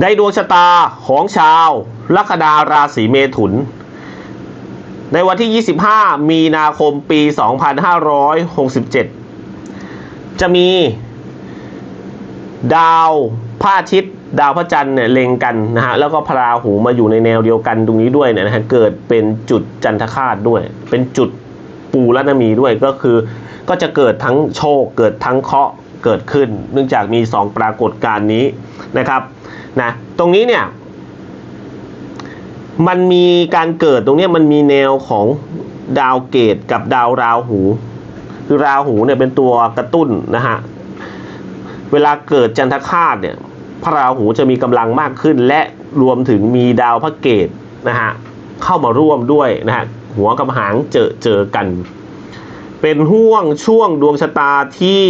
ในดวงชะตาของชาวลัคนาราศีเมถุน ในวันที่ 25 มีนาคมปี 2567 จะมี ดาวพระอาทิตย์ดาวพระจันทร์เนี่ยเล็งกันนะฮะแล้วก็พราหูมาอยู่ในแนวเดียวกันตรงนี้ด้วยเนี่ยนะฮะเกิดเป็นจุดจันทคาตด้วย เป็นจุดปูรัตมีด้วยก็คือ ก็จะเกิดทั้งโชคเกิดทั้งเคราะห์เกิดขึ้น เนื่องจากมีสองปรากฏการณ์นี้นะครับ นะตรงนี้เนี่ยมันมีการเกิดตรงนี้มันมีแนวของดาวเกตกับดาวราหู คือราหูเนี่ยเป็นตัวกระตุ้นนะฮะเวลาเกิดจันทคาตเนี่ยพระราหูจะมีกำลังมากขึ้น และรวมถึงมีดาวพระเกตนะฮะเข้ามาร่วมด้วยนะฮะหัวกับหางเจอเจอกัน เป็นห่วงช่วงดวงชะตาที่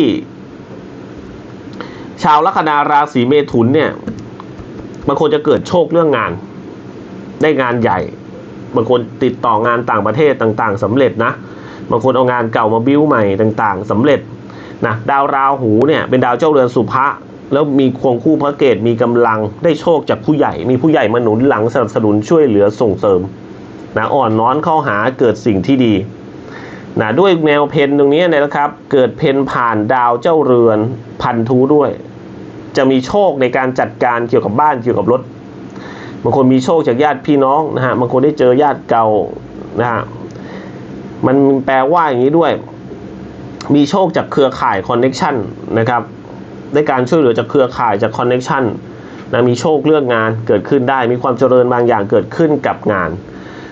ชาวลัคนาราศีเมถุนเนี่ย บางคนจะเกิดโชคเรื่องงาน ได้งานใหญ่บางคนติดต่องานต่างประเทศต่างๆสำเร็จนะบางคนเอางานเก่ามาบิ้วใหม่ต่างๆสำเร็จนะดาวราหูเนี่ยเป็นดาวเจ้าเรือนสุภะแล้วมีควงคู่พระเกตมีกำลังได้โชคจากผู้ใหญ่ มีผู้ใหญ่มาหนุนหลังสนับสนุนช่วยเหลือส่งเสริมนะอ่อนน้อนเข้าหาเกิดสิ่งที่ดีนะด้วยแนวเพนตรงนี้นยนะครับ เกิดเพนผ่านดาวเจ้าเรือนพันธุด้วย จะมีโชคในการจัดการเกี่ยวกับบ้านเกี่ยวกับรถบางคนมีโชคจากญาติพี่น้องนะฮะบางคนได้เจอญาติเก่านะฮะมันแปลว่าอย่างนี้ด้วย มีโชคจากเครือข่ายคอนเน็ชันนะครับได้การช่วยเหลือจากเครือข่ายจากคอนเน็ชันนะมีโชคเรื่องงานเกิดขึ้นได้ มีความเจริญบางอย่างเกิดขึ้นกับงาน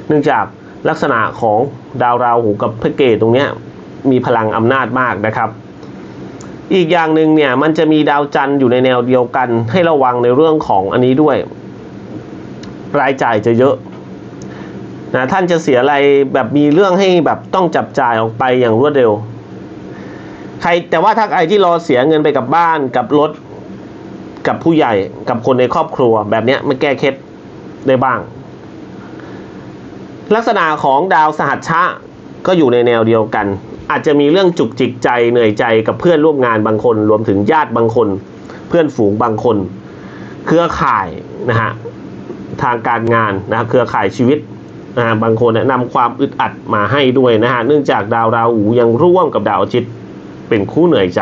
เนื่องจากลักษณะของดาวราหูกับพระเกตตรงนี้มีพลังอำนาจมากนะครับ อีกอย่างหนึ่งเนี่ยมันจะมีดาวจันทร์อยู่ในแนวเดียวกัน ให้ระวังในเรื่องของอันนี้ด้วย รายจ่ายจะเยอะนะท่านจะเสียอะไรแบบมีเรื่องให้แบบต้องจับจ่ายออกไปอย่างรวดเร็ว ใครแต่ว่าถ้าใครที่รอเสียเงินไปกับบ้านกับรถกับผู้ใหญ่กับคนในครอบครัวแบบเนี้ยมันแก้เคล็ดได้บ้าง ลักษณะของดาวสหัชชะก็อยู่ในแนวเดียวกัน อาจจะมีเรื่องจุกจิกใจเหนื่อยใจกับเพื่อนร่วมงานบางคน รวมถึงญาติบางคน เพื่อนฝูงบางคน เครือข่ายนะฮะทางการงานนะเครือข่ายชีวิตนะฮะบางคนนี่นำความอึดอัดมาให้ด้วยนะฮะเนื่องจากดาวราหูยังร่วมกับดาวอาทิตย์เป็นคู่เหนื่อยใจ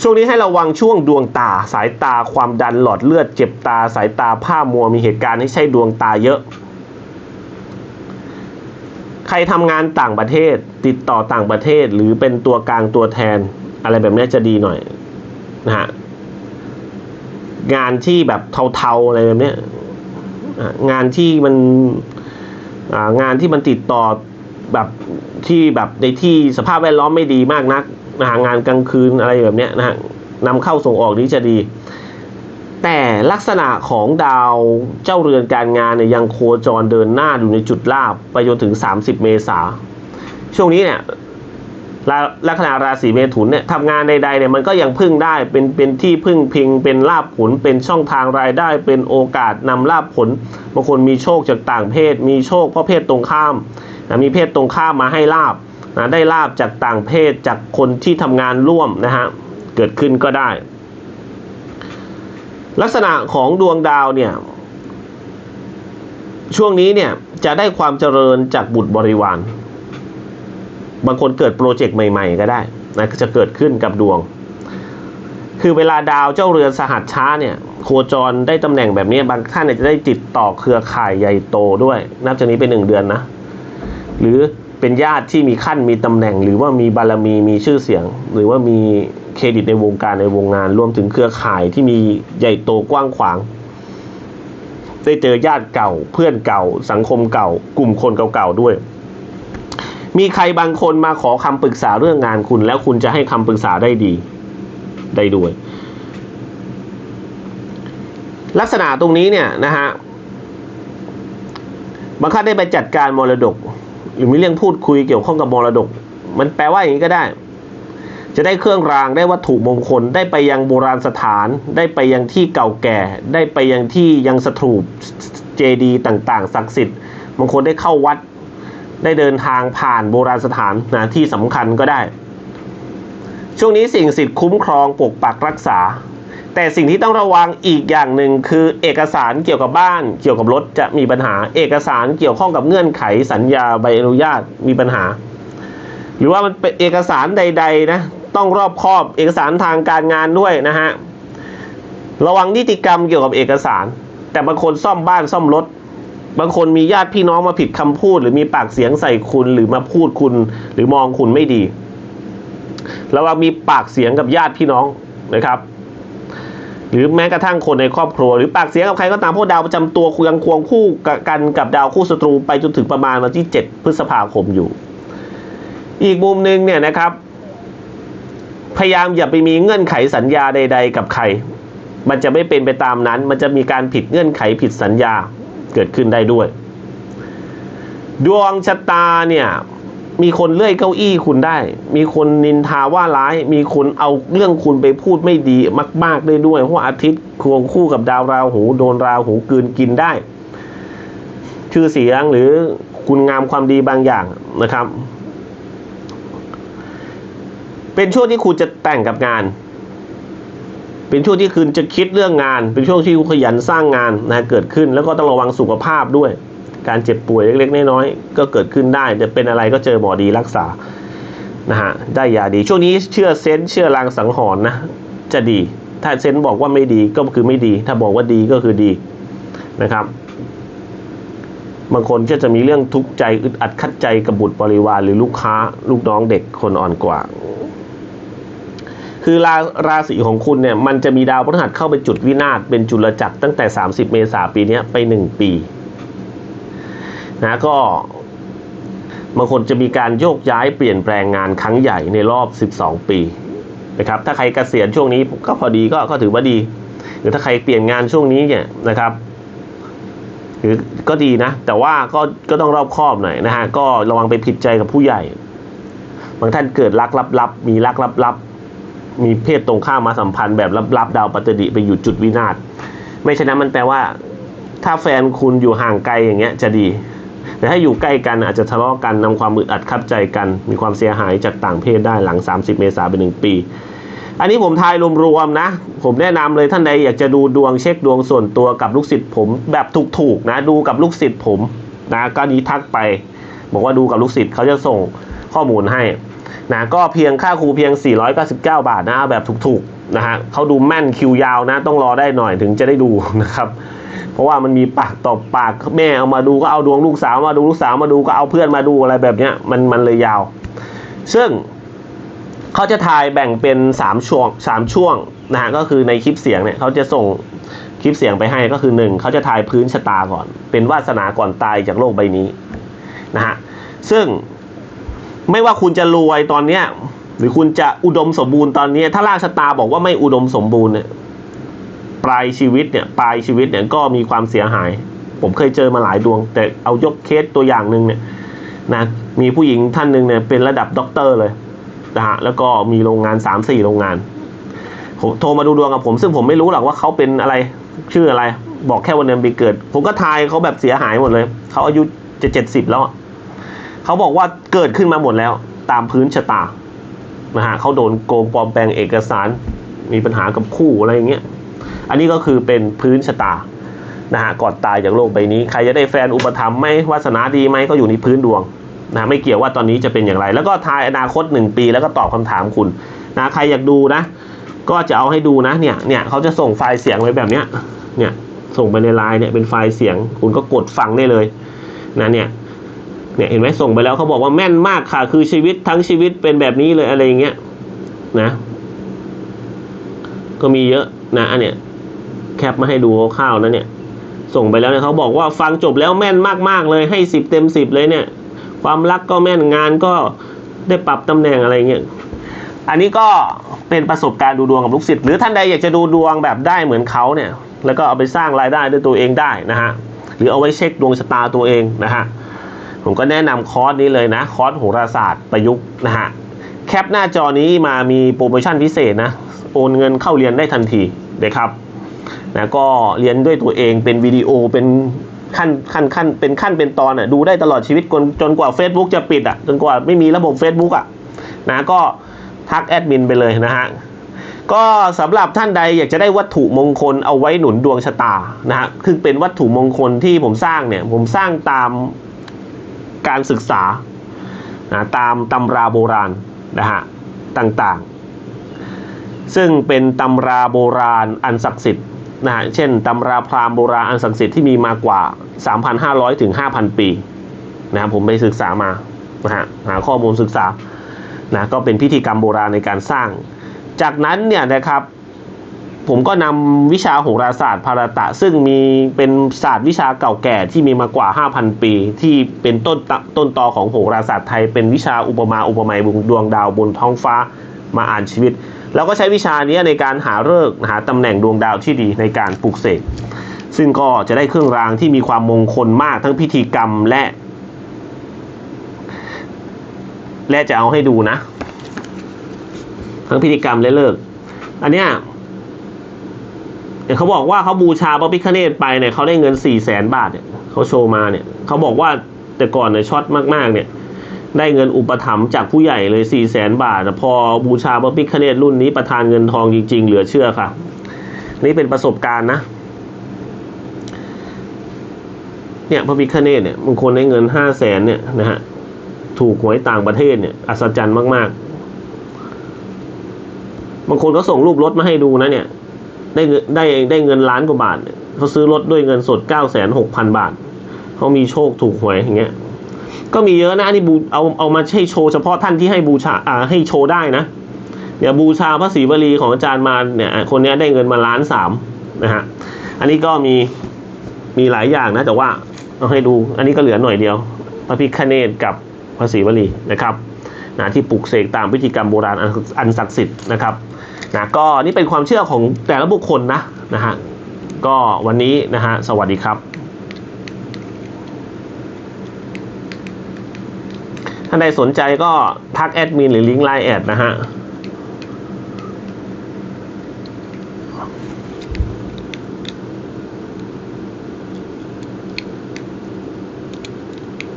ช่วงนี้ให้ระวังช่วงดวงตาสายตาความดันหลอดเลือดเจ็บตาสายตาผ้ามัวมีเหตุการณ์ให้ใช้ดวงตาเยอะ รทำงานต่างประเทศ ติดต่อต่างประเทศ หรือเป็นตัวกลางตัวแทน อะไรแบบนี้จะดีหน่อยนะฮะงานที่แบบเทาๆอะไรแบบนี้งานที่มันงานที่มันติดต่อแบบที่แบบในที่สภาพแวดล้อมไม่ดีมากนักนะะงานกลางคืนอะไรแบบนี้นะฮะนำเข้าส่งออกนี้จะดี แต่ลักษณะของดาวเจ้าเรือนการงานเนี่ยยังโคจรเดินหน้าอยู่ในจุดลาบไปจนถึง 30 เมษาช่วงนี้เนี่ยลัคนาราศีเมถุนเนี่ยทำงานใดๆเนี่ยมันก็ยังพึ่งได้เป็นเป็นที่พึ่งพิง เป็นลาบผล เป็นช่องทางรายได้เป็นโอกาสนำลาบผลบางคนมีโชคจากต่างเพศ มีโชคเพราะเพศตรงข้ามนะมีเพศตรงข้ามมาให้ลาบนะได้ลาบจากต่างเพศจากคนที่ทำงานร่วมนะฮะเกิดขึ้นก็ได้ ลักษณะของดวงดาวเนี่ย ช่วงนี้เนี่ยจะได้ความเจริญจากบุตรบริวาร บางคนเกิดโปรเจกต์ใหม่ ๆ ก็ได้นะจะเกิดขึ้นกับดวง คือเวลาดาวเจ้าเรือนสหัสช้าเนี่ยโคจรได้ตำแหน่งแบบนี้บางท่านจะได้ติดต่อเครือข่ายใหญ่โตด้วย นับจากนี้เป็นหนึ่งเดือนนะ หรือเป็นญาติที่มีขั้นมีตำแหน่ง หรือว่ามีบารมีมีชื่อเสียง หรือว่ามี เครดิตในวงการในวงงาน รวมถึงเครือข่ายที่มีใหญ่โตกว้างขวาง ได้เจอญาติเก่า เพื่อนเก่า สังคมเก่า กลุ่มคนเก่าๆด้วย มีใครบางคนมาขอคำปรึกษาเรื่องงานคุณ แล้วคุณจะให้คำปรึกษาได้ดี ได้ด้วย ลักษณะตรงนี้เนี่ยนะฮะบางท่านได้ไปจัดการมรดก หรือมีเรื่องพูดคุยเกี่ยวข้องกับมรดก มันแปลว่าอย่างนี้ก็ได้ จะได้เครื่องรางได้วัตถุมงคลได้ไปยังโบราณสถาน ได้ไปยังที่เก่าแก่ ได้ไปยังที่ยังสถูปเจดีต่างๆศักดิ์สิทธิ์บางคนได้เข้าวัด ได้เดินทางผ่านโบราณสถานนะที่สำคัญก็ได้ ช่วงนี้สิ่งศักดิ์สิทธิ์คุ้มครองปกปักรักษา แต่สิ่งที่ต้องระวังอีกอย่างหนึ่งคือเอกสารเกี่ยวกับบ้าน เกี่ยวกับรถจะมีปัญหา เอกสารเกี่ยวข้องกับเงื่อนไขสัญญาใบอนุญาตมีปัญหา หรือว่ามันเป็นเอกสารใด ๆ นะ ต้องรอบคอบเอกสารทางการงานด้วยนะฮะระวังนิติกรรมเกี่ยวกับเอกสาร แต่บางคนซ่อมบ้านซ่อมรถ บางคนมีญาติพี่น้องมาผิดคำพูด หรือมีปากเสียงใส่คุณหรือมาพูดคุณ หรือมองคุณไม่ดีระวังมีปากเสียงกับญาติพี่น้องนะครับ หรือแม้กระทั่งคนในครอบครัว หรือปากเสียงกับใครก็ตามเพราะดาวประจำตัวยังควงคู่กันกับดาวคู่ศัตรูไปจนถึงประมาณวันที่ 7 พฤษภาคมอยู่ อีกมุมหนึ่งเนี่ยนะครับ พยายามอย่าไปมีเงื่อนไขสัญญาใด ๆ กับใคร มันจะไม่เป็นไปตามนั้น มันจะมีการผิดเงื่อนไขผิดสัญญาเกิดขึ้นได้ด้วย ดวงชะตาเนี่ยมีคนเลื่อยเก้าอี้คุณได้ มีคนนินทาว่าร้าย มีคนเอาเรื่องคุณไปพูดไม่ดีมาก ๆ ได้ด้วย เพราะอาทิตย์ควงคู่กับดาวราหู โดนราหูกืนกินได้ ชื่อเสียงหรือคุณงามความดีบางอย่างนะครับ เป็นช่วงที่คุณจะแต่งกับงาน เป็นช่วงที่คุณจะคิดเรื่องงาน เป็นช่วงที่คุณขยันสร้างงานนะเกิดขึ้นแล้วก็ต้องระวังสุขภาพด้วย การเจ็บป่วยเล็กๆน้อยๆก็เกิดขึ้นได้จะเป็นอะไรก็เจอหมอดีรักษานะฮะได้ยาดีช่วงนี้เชื่อเซนเชื่อลางสังหรณ์นะจะดี ถ้าเซนบอกว่าไม่ดีก็คือไม่ดี ถ้าบอกว่าดีก็คือดีนะครับบางคนก็จะมีเรื่องทุกข์ใจอึดอัดคัดใจกับบุตรบริวารหรือลูกค้าลูกน้องเด็กคนอ่อนกว่า คือราราศีของคุณเนี่ยมันจะมีดาวพฤหัสเข้าไปจุดวินาศเป็นจุลจักรตั้งแต่ 30 เมษาปีนี้ไป 1 ปีนะก็บางคนจะมีการโยกย้ายเปลี่ยนแปลงงานครั้งใหญ่ในรอบ 12 ปีนะครับถ้าใครเกษียณช่วงนี้ก็พอดีก็ก็ถือว่าดี หรือถ้าใครเปลี่ยนงานช่วงนี้เนี่ยนะครับหรือก็ดีนะ แต่ว่าก็ก็ต้องรอบคอบหน่อยนะฮะก็ระวังไปผิดใจกับผู้ใหญ่ บางท่านเกิดรักลับๆมีรักลับๆ มีเพศตรงข้ามมาสัมพันธ์แบบลับๆดาวปัตตดิไปอยู่จุดวินาศไม่ฉะนั้นมันแปลว่า ถ้าแฟนคุณอยู่ห่างไกลอย่างเงี้ยจะดี แต่ถ้าอยู่ใกล้กันอาจจะทะเลาะกันนำความอึดอัดขับใจกัน มีความเสียหายจากต่างเพศได้หลัง 30 เมษายนเป็นหนึ่งปี อันนี้ผมทายรวมๆนะ ผมแนะนำเลยท่านใดอยากจะดูดวงเช็คดวงส่วนตัวกับลูกศิษย์ผมแบบถูกๆนะดูกับลูกศิษย์ผมนะก็นี้ทักไป บอกว่าดูกับลูกศิษย์เขาจะส่งข้อมูลให้ นะก็เพียงค่าครูเพียง 499 บาทนะเอาแบบถูกๆนะฮะเขาดูแม่นคิวยาวนะต้องรอได้หน่อยถึงจะได้ดูนะครับ เพราะว่ามันมีปากต่อปากแม่เอามาดูก็เอาดวงลูกสาวมาดูลูกสาวมาดูก็เอาเพื่อนมาดูอะไรแบบเนี้ยมันมันเลยยาว ซึ่งเขาจะทายแบ่งเป็นสามช่วงสามช่วงนะฮะก็คือในคลิปเสียงเนี่ยเขาจะส่งคลิปเสียงไปให้ก็คือหนึ่งเขาจะทายพื้นชะตาก่อน เป็นวาสนาก่อนตายจากโลกใบนี้นะฮะซึ่ง ไม่ว่าคุณจะรวยตอนเนี้ย หรือคุณจะอุดมสมบูรณ์ตอนนี้ถ้าลากชะตาบอกว่าไม่อุดมสมบูรณ์เนี่ยปลายชีวิตเนี่ยปลายชีวิตเนี่ยก็มีความเสียหาย ผมเคยเจอมาหลายดวง แต่เอายกเคสตัวอย่างหนึ่งเนี่ยนะมีผู้หญิงท่านหนึ่งเนี่ยเป็นระดับด็อกเตอร์เลยนะฮะแล้วก็มีโรงงานสามสี่โรงงานผมโทรมาดูดวงกับผม ซึ่งผมไม่รู้หรอกว่าเขาเป็นอะไรชื่ออะไร บอกแค่วันเดือนปีเกิด ผมก็ทายเขาแบบเสียหายหมดเลยเขาอายุจะเจ็ดสิบแล้ว เขาบอกว่าเกิดขึ้นมาหมดแล้วตามพื้นชะตานะฮะเขาโดนโกงปลอมแปลงเอกสาร มีปัญหากับคู่อะไรอย่างเงี้ยอันนี้ก็คือเป็นพื้นชะตานะฮะก่อนตายจากโลกใบนี้ ใครจะได้แฟนอุปถัมภ์ไหมวาสนาดีไหมก็อยู่ในพื้นดวงนะไม่เกี่ยวว่าตอนนี้จะเป็นอย่างไร แล้วก็ทายอนาคตหนึ่งปีแล้วก็ตอบคำถามคุณนะใครอยากดูนะ ก็จะเอาให้ดูนะเนี่ยเนี่ยเขาจะส่งไฟล์เสียงไว้แบบเนี้ยเนี่ยส่งไปในไลน์เนี่ยเป็นไฟล์เสียง คุณก็กดฟังได้เลยนะเนี่ย เนี่ยเห็นไหมส่งไปแล้วเขาบอกว่าแม่นมากค่ะ คือชีวิตทั้งชีวิตเป็นแบบนี้เลยอะไรอย่างเงี้ยนะก็มีเยอะนะอันเนี้ยแคปมาให้ดูคร่าวๆนะเนี่ยส่งไปแล้วเนี่ยเขาบอกว่าฟังจบแล้วแม่นมากๆเลยให้สิบเต็มสิบเลยเนี่ย ความรักก็แม่นงานก็ได้ปรับตำแหน่งอะไรเงี้ยอันนี้ก็เป็นประสบการณ์ดูดวงกับลูกศิษย์หรือท่านใดอยากจะดูดวงแบบได้เหมือนเขาเนี่ย แล้วก็เอาไปสร้างรายได้ด้วยตัวเองได้นะฮะหรือเอาไว้เช็คดวงชะตาตัวเองนะฮะ ผมก็แนะนำคอร์สนี้เลยนะ คอร์สโหราศาสตร์ประยุกต์นะฮะ แคปหน้าจอนี้มามีโปรโมชั่นพิเศษนะ โอนเงินเข้าเรียนได้ทันทีนะครับนะก็เรียนด้วยตัวเองเป็นวิดีโอเป็นขั้นขั้นขั้นเป็นขั้นเป็นตอนอะดูได้ตลอดชีวิตจนจนกว่า Facebook จะปิดอะจนกว่าไม่มีระบบ Facebook อะนะก็ทักแอดมินไปเลยนะฮะก็สำหรับท่านใดอยากจะได้วัตถุมงคลเอาไว้หนุนดวงชะตานะฮะคือเป็นวัตถุมงคลที่ผมสร้างเนี่ยผมสร้างตาม การศึกษานะตามตำราโบราณนะฮะต่างๆ ซึ่งเป็นตำราโบราณอันศักดิ์สิทธิ์นะฮะเช่นตำราพราหมณ์โบราณอันศักดิ์สิทธิ์ที่มีมากว่า 3,500 ถึง 5,000 ปีนะครับผมไปศึกษามานะฮะหาข้อมูลศึกษานะก็เป็นพิธีกรรมโบราณในการสร้าง จากนั้นเนี่ยนะครับ ผมก็นำวิชาโหราศาสตร์ภารตะ ซึ่งมีเป็นศาสตร์วิชาเก่าแก่ที่มีมากว่า 5,000 ปี ที่เป็นต้นต้นตอของโหราศาสตร์ไทย เป็นวิชาอุปมาอุปไมยดวงดาวบนท้องฟ้ามาอ่านชีวิต แล้วก็ใช้วิชานี้ในการหาฤกษ์หาตำแหน่งดวงดาวที่ดีในการปลูกเสกซึ่งก็จะได้เครื่องรางที่มีความมงคลมากทั้งพิธีกรรมและ และจะเอาให้ดูนะ ทั้งพิธีกรรมและเลิก อันเนี้ย เดี๋ยวเขาบอกว่าเขาบูชาพระพิฆเนศไปเนี่ยเขาได้เงินสี่แสนบาทเนี่ยเขาโชว์มาเนี่ยเขาบอกว่าแต่ก่อนเนี่ยช็อตมากๆเนี่ยได้เงินอุปถัมภ์จากผู้ใหญ่เลยสี่แสนบาทแต่พอบูชาพระพิฆเนศรุ่นนี้ประทานเงินทองจริง ๆ เหลือเชื่อค่ะ นี่เป็นประสบการณ์นะ เนี่ยพระพิฆเนศเนี่ยบางคนได้เงินห้าแสนเนี่ยนะฮะถูกหวยต่างประเทศเนี่ยอัศจรรย์มาก ๆ บางคนก็ส่งรูปรถมาให้ดูนะเนี่ย ได้เงินได้ได้เงินล้านกว่าบาทเขาซื้อรถด้วยเงินสดเก้าแสนหกพันบาทเขามีโชคถูกหวยอย่างเงี้ย ก็มีเยอะนะนี่บูเอาเอามาให้โชว์เฉพาะท่านที่ให้บูชาอ่าให้โชว์ได้นะเดี๋ยวบูชาพระศรีวลีของอาจารย์มาเนี่ยคนนี้ได้เงินมาล้านสามนะฮะอันนี้ก็มีมีหลายอย่างนะ แต่ว่าเอาให้ดูอันนี้ก็เหลือหน่อยเดียวพระพิฆเนศกับพระศรีวลีนะครับนะที่ปลุกเสกตามพิธีกรรมโบราณอันศักดิ์สิทธิ์นะครับ นะก็นี่เป็นความเชื่อของแต่ละบุคคลนะนะฮะก็วันนี้นะฮะสวัสดีครับท่านใดสนใจก็ทักแอดมินหรือลิงก์ไลน์แอดนะฮะ